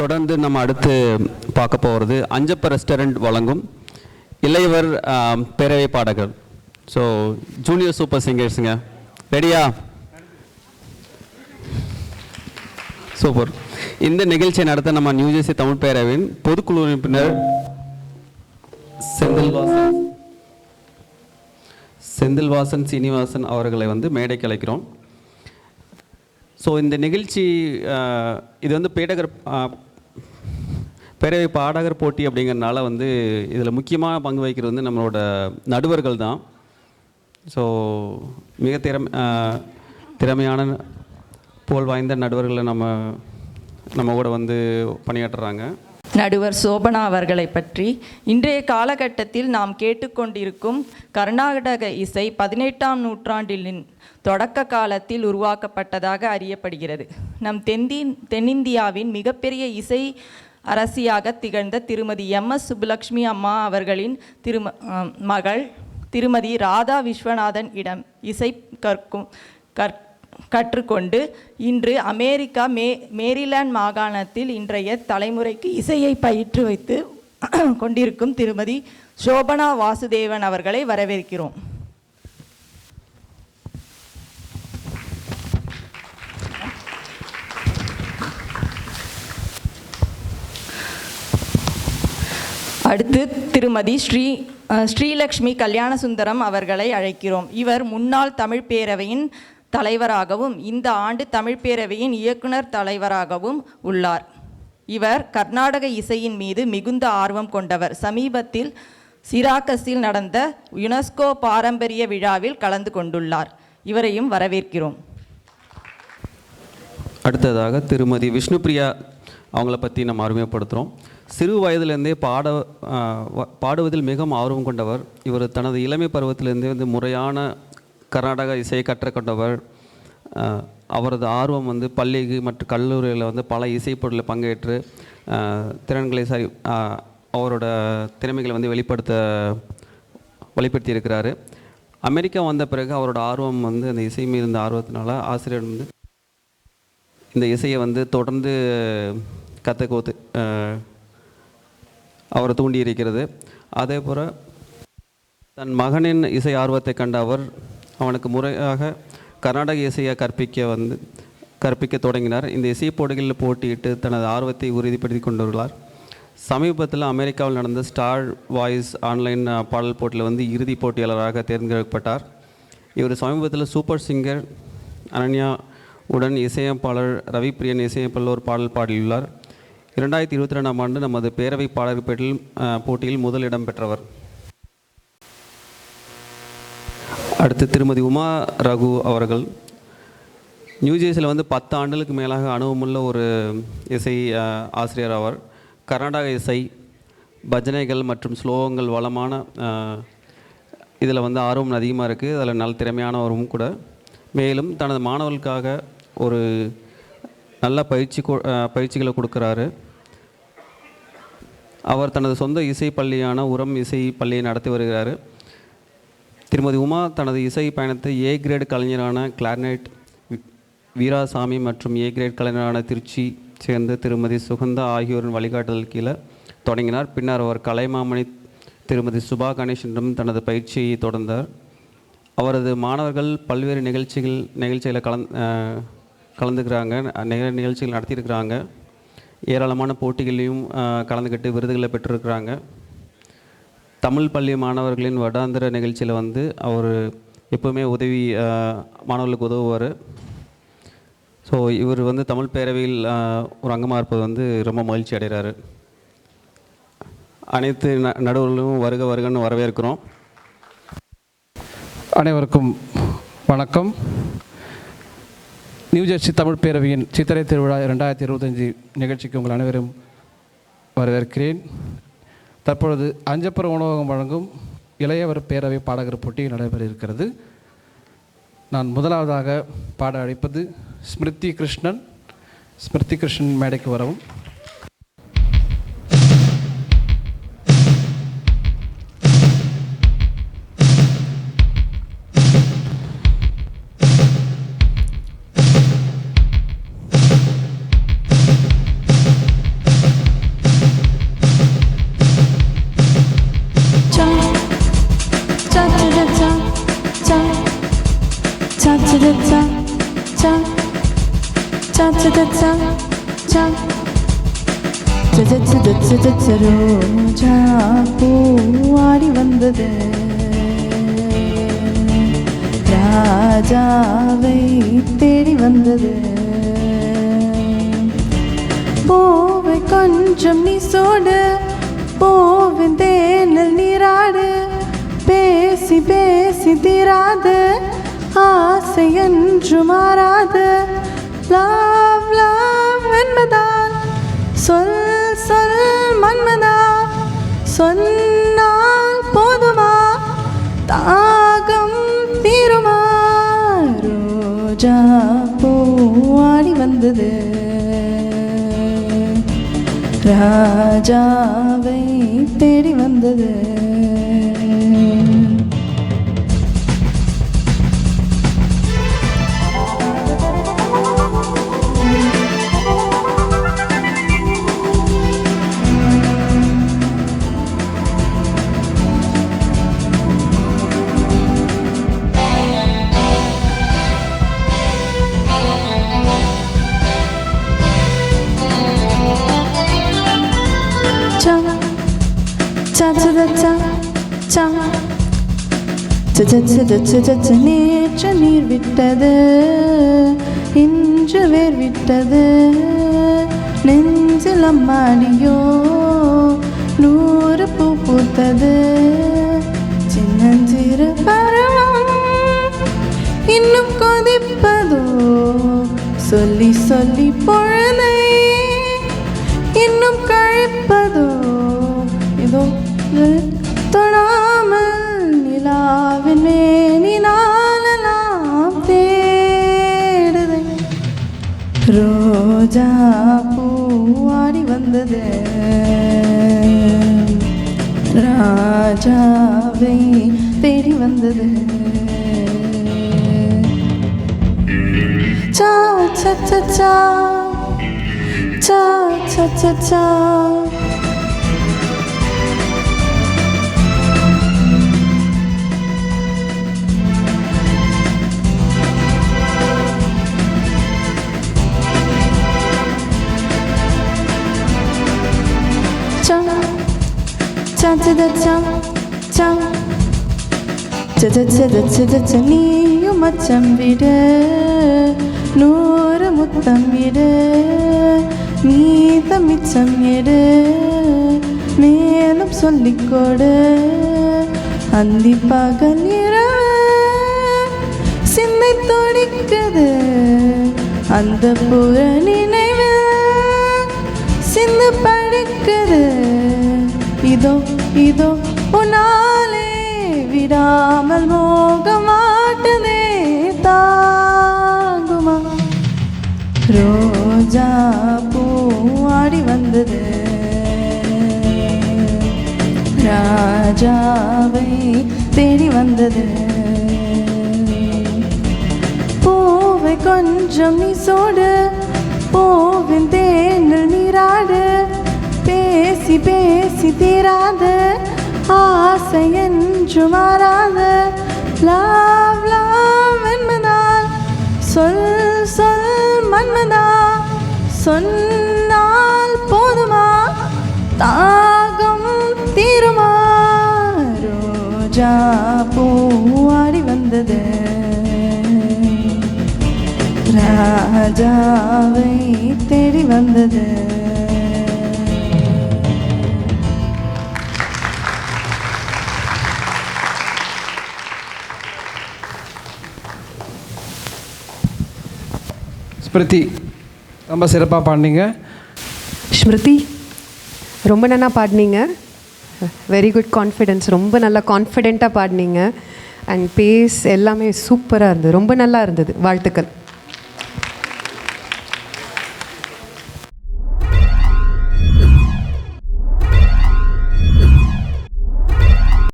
தொடர்ந்து நம்ம அடுத்து பார்க்க போகிறது அஞ்சப்ப ரெஸ்டாரண்ட் வழங்கும் இளையவர் பேரவை பாடகர். ஸோ ஜூனியர் சூப்பர் சிங்கர்ஸுங்க ரெடியா சூப்பர் இந்த நிகழ்ச்சியை நடத்த நம்ம நியூஜெர்சி தமிழ் பேரவையின் பொதுக்குழு உறுப்பினர் செந்தில்வாசன். செந்தில்வாசன் சீனிவாசன் அவர்களை வந்து மேடைக்கு அழைக்கிறோம். ஸோ இந்த நிகழ்ச்சி இது வந்து பேடகர் பேரவை பாடகர் போட்டி அப்படிங்கிறனால வந்து இதில் முக்கியமாக பங்கு வகிக்கிறது வந்து நம்மளோட நடுவர்கள் தான். ஸோ மிக திறமை திறமையான புகழ் வாய்ந்த நடுவர்களை நம்ம நம்ம கூட வந்து பணியாற்றுறாங்க. நடுவர் சோபனா அவர்களை பற்றி இன்றைய காலகட்டத்தில் நாம் கேட்டுக்கொண்டிருக்கும் கர்நாடக இசை பதினெட்டாம் நூற்றாண்டின் தொடக்க காலத்தில் உருவாக்கப்பட்டதாக அறியப்படுகிறது. நம் தென்தி தென்னிந்தியாவின் மிகப்பெரிய இசை அரசியாக திகழ்ந்த திருமதி எம் எஸ் சுப்புலக்ஷ்மி அம்மா அவர்களின் திரும மகள் திருமதி ராதா விஸ்வநாதன் இடம் இசை கற்கும் கற் கற்றுக்கொண்டு இன்று அமெரிக்கா மே மேரிலாண்ட் மாகாணத்தில் இன்றைய தலைமுறைக்கு இசையை பயிற்று வைத்து கொண்டிருக்கும் திருமதி சோபனா வாசுதேவன் அவர்களை வரவேற்கிறோம். அடுத்து திருமதி ஸ்ரீ ஸ்ரீலக்ஷ்மி ஸ்ரீலக்ஷ்மி கல்யாணசுந்தரம் அவர்களை அழைக்கிறோம். இவர் முன்னாள் தமிழ் பேரவையின் தலைவராகவும் இந்த ஆண்டு தமிழ் பேரவையின் இயக்குனர் தலைவராகவும் உள்ளார். இவர் கர்நாடக இசையின் மீது மிகுந்த ஆர்வம் கொண்டவர். சமீபத்தில் சிராக்கஸில் நடந்த யுனெஸ்கோ பாரம்பரிய விழாவில் கலந்து கொண்டுள்ளார். இவரையும் வரவேற்கிறோம். அடுத்ததாக திருமதி விஷ்ணுபிரியா அவங்கள பற்றி நம்ம அறிமுகப்படுத்துகிறோம் சிறு வயதிலிருந்தே பாட பாடுவதில் மிகவும் ஆர்வம் கொண்டவர். இவர் தனது இளமை பருவத்திலிருந்தே வந்து முறையான கர்நாடக இசையை கற்றுக்கொண்டவர். அவரது ஆர்வம் வந்து பள்ளிக்கு மற்றும் கல்லூரியில் வந்து பல இசைப்பொருளில் பங்கேற்று திறன்களை சரி அவரோட திறமைகளை வந்து வெளிப்படுத்த வெளிப்படுத்தி இருக்கிறார் அமெரிக்கா வந்த பிறகு அவரோட ஆர்வம் வந்து அந்த இசை மீது இருந்த ஆர்வத்தினால ஆசிரியர் வந்து இந்த இசையை வந்து தொடர்ந்து கற்றுக்கோத்து அவரை தூண்டியிருக்கிறது. அதே போல் தன் மகனின் இசை ஆர்வத்தை கண்ட அவர் அவனுக்கு முறையாக கர்நாடக இசையை கற்பிக்க வந்து கற்பிக்க தொடங்கினார். இந்த இசை போட்டிகளில் போட்டியிட்டு தனது ஆர்வத்தை உறுதிப்படுத்தி கொண்டுள்ளார். சமீபத்தில் அமெரிக்காவில் நடந்த ஸ்டார் வாய்ஸ் ஆன்லைன் பாடல் போட்டியில் வந்து இறுதிப் போட்டியாளராக தேர்ந்தெடுக்கப்பட்டார். இவர் சமீபத்தில் சூப்பர் சிங்கர் அனன்யா உடன் இசையமைப்பாளர் ரவி பிரியன் ஒரு பாடல் பாடியுள்ளார். இரண்டாயிரத்தி இருபத்தி ரெண்டாம் ஆண்டு நமது பேரவை பாடகர் போட்டியில் போட்டியில் முதல் இடம் பெற்றவர். அடுத்து திருமதி உமா ரகு அவர்கள். நியூஜெர்சியில் வந்து பத்து ஆண்டுகளுக்கு மேலாக அனுபவமுள்ள ஒரு இசை ஆசிரியர் அவர். கர்நாடக இசை பஜனைகள் மற்றும் ஸ்லோகங்கள் வளமான இதில் வந்து ஆர்வம் அதிகமாக இருக்குது அதில் நல்ல திறமையானவரும் கூட. மேலும் தனது மாணவர்களுக்காக ஒரு நல்ல பயிற்சி கொ- பயிற்சிகளை கொடுக்குறாரு. அவர் தனது சொந்த இசை பள்ளியான உரம் இசை பள்ளியை நடத்தி வருகிறார். திருமதி உமா தனது இசை பயணத்தை ஏ கிரேட் கலைஞரான கிளார்னெட் வி- வீராசாமி மற்றும் ஏ கிரேட் கலைஞரான திருச்சி சேர்ந்த திருமதி சுகந்தா ஆகியோரின் வழிகாட்டுதல் கீழே தொடங்கினார். பின்னர் அவர் கலைமாமணி திருமதி சுபா கணேசனிடம் தனது பயிற்சியை தொடர்ந்தார். அவரது மாணவர்கள் பல்வேறு நிகழ்ச்சிகள் நிகழ்ச்சிகளை கலந் கலந்துக்கிறாங்க. நிறைய நிகழ்ச்சிகள் நடத்தியிருக்கிறாங்க. ஏராளமான போட்டிகளையும் கலந்துக்கிட்டு விருதுகளை பெற்றிருக்கிறாங்க. தமிழ் பள்ளி மாணவர்களின் வடாந்திர நிகழ்ச்சியில் வந்து அவர் எப்போவுமே உதவி மாணவர்களுக்கு உதவுவார். ஸோ இவர் வந்து தமிழ் பேரவையில் ஒரு அங்கமாக இருப்பது வந்து ரொம்ப மகிழ்ச்சி அடைகிறாரு. அனைத்து ந நடுவர்களும் வருக வருகன்னு வரவேற்கிறோம். அனைவருக்கும் வணக்கம். நியூஜெர்சி தமிழ் பேரவையின் சித்திரை திருவிழா ரெண்டாயிரத்தி இருபத்தஞ்சி நிகழ்ச்சிக்கு உங்கள் அனைவரும் வரவேற்கிறேன். தற்பொழுது அஞ்சப்புற உணவகம் வழங்கும் இளையவர் பேரவை பாடகர் போட்டி நடைபெற இருக்கிறது நான் முதலாவதாக பாட அழைப்பது ஸ்மிருதி கிருஷ்ணன். ஸ்மிருதி கிருஷ்ணன் மேடைக்கு வரவும். jump, jump to the jump, jump. சித சித சித சிரோ பூ ஆடி வந்தது ராஜாவை தேடி வந்தது போவை கொஞ்சம் நீ சோடு போவின் தேனல் நீராடு பேசி பேசி தீராது ஆசை என்று மாறாது. லாவ் லாவ் என்பதால் சொல் சொல் மன்மதா. சொன்னால் போதுமா? தாகம் தீருமா? ரோஜா பூவாடி வந்தது. ராஜாவை தேடி வந்தது. Cha cha cha நேற்று நீர் விட்டது. இன்று வேர் விட்டது. நெஞ்சில் அம்மாடியோ நூறு பூ பூத்தது. சின்னஞ்சிறு பருவம் இன்னும் கொதிப்பதோ சொல்லி சொல்லி பொழுது ராஜாவை தேடி வந்தது சா சா சா சா cha cha cha cha cha cha cha cha மச்சான் செத செத செத நீயும் மச்சம். விட நூறு முத்தம் இடு. நீத மிச்சம் எடு மேலும் சொல்லிக்கொடு அந்தி பகல் சிந்தை துடிக்குது. அந்த புற நினைவு. சிந்து படுக்குது. இதோ இதோ விடாமல் மோகமாட்டுதே தாங்குமா? ரோஜா பூவாடி வந்தது. ராஜாவை தேடி வந்தது. பூவை கொஞ்சம் நீ சோடு பூவின் தேனில் நீராடு பேசி பேசி தீராது. ஆசை என்று மாறாத லாவ் லாவ் என்பதால் சொல் சொல் மன்மதா. சொன்னால் போதுமா? தாகம் தீருமா? ரோஜா பூவாடி வந்தது. ராஜாவை தேடி வந்தது. ஸ்மிருதி ரொம்ப சிறப்பாக பாடினீங்க. ஸ்மிருதி ரொம்ப நல்லா பாடினீங்க. வெரி குட் கான்ஃபிடென்ஸ் ரொம்ப நல்லா கான்ஃபிடெண்ட்டாக பாடினீங்க. அண்ட் பேஸ் எல்லாமே சூப்பராக இருந்தது. ரொம்ப நல்லா இருந்தது. வாழ்த்துக்கள்.